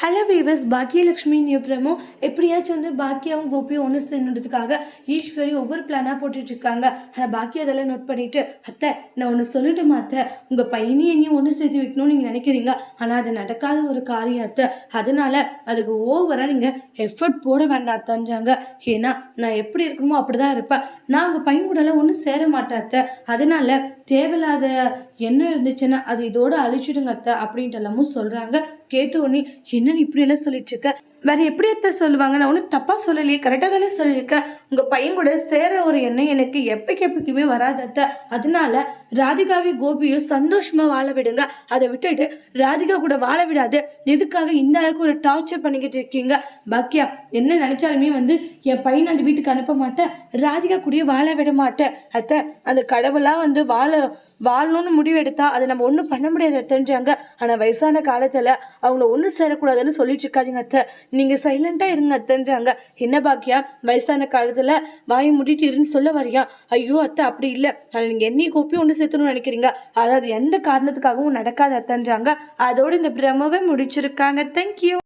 Hello viewers Bhagyalakshmi promo. எப்படியாச்சும் வந்து பாக்கியாவும் கோபியும் ஒன்று சேர்ந்ததுக்காக ஈஸ்வரி ஒவ்வொரு பிளானாக போட்டுட்ருக்காங்க ஆனால் பாக்கி அதெல்லாம் நோட் பண்ணிவிட்டு அத்தை நான் ஒன்று சொல்லட்டுமா அத்தை? உங்கள் பையனையும் என்னையும் ஒன்று சேர்த்து வைக்கணும்னு நீங்கள் நினைக்கிறீங்க ஆனால் அது நடக்காத ஒரு காரியம் அத்தை. அதனால் அதுக்கு ஓவராக நீங்கள் எஃபர்ட் போட வேண்டாம் அத்தைன்றாங்க. ஏன்னா நான் எப்படி இருக்கணுமோ அப்படி தான் இருப்பேன். நான் உங்கள் பையன் கூடலாம் ஒன்றும் சேர மாட்டேன் அத்தை. அதனால் தேவையில்லாத என்ன இருந்துச்சுன்னா அது இதோடு அழிச்சிடுங்க அத்தை. அப்படின்ட்டு எல்லாமும் சொல்கிறாங்க கேட்ட உடனே என்னன்னு இப்படியெல்லாம் சொல்லிட்டு இருக்க? வேற எப்படி அத்தை சொல்லுவாங்க? நான் ஒன்றும் தப்பா சொல்லலையே. கரெக்டாக தானே சொல்லியிருக்கேன் உங்க பையன் கூட சேர ஒரு எண்ணம் எனக்கு எப்பக்கு எப்பக்குமே வராது அத்தை. அதனால ராதிகாவையும் கோபியும் சந்தோஷமா வாழ விடுங்க. அதை விட்டுட்டு ராதிகா கூட வாழ விடாது. எதுக்காக இந்த அளவுக்கு ஒரு டார்ச்சர் பண்ணிக்கிட்டு இருக்கீங்க? பாக்கியா என்ன நினைச்சாலுமே வந்து என் பையனை அந்த வீட்டுக்கு அனுப்ப மாட்டேன். ராதிகா கூடயே வாழ விட மாட்டேன். அத்தை அந்த கடவுளா வந்து வாழ வாழணும்னு முடிவெடுத்தா அதை நம்ம ஒன்றும் பண்ண முடியாது தெரிஞ்சாங்க. ஆனால் வயசான காலத்தில் அவங்கள ஒன்றும் சேரக்கூடாதுன்னு சொல்லிட்டு இருக்காதீங்க அத்தை. நீங்கள் சைலண்டாக இருங்க அத்தைன்றாங்க என்ன பாக்கியா? வயசான காலத்தில் வாயை மூடிட்டு இருன்னு சொல்ல வரியா? ஐயோ அத்தை அப்படி இல்லை. ஆனால் நீங்கள் என்னையும் கோப்பி ஒன்று சேர்த்தணும்னு நினைக்கிறீங்க. அதாவது எந்த காரணத்துக்காகவும் நடக்காது அத்தைன்றாங்க அதோடு இந்த பிரமவை முடிச்சிருக்காங்க. தேங்க்யூ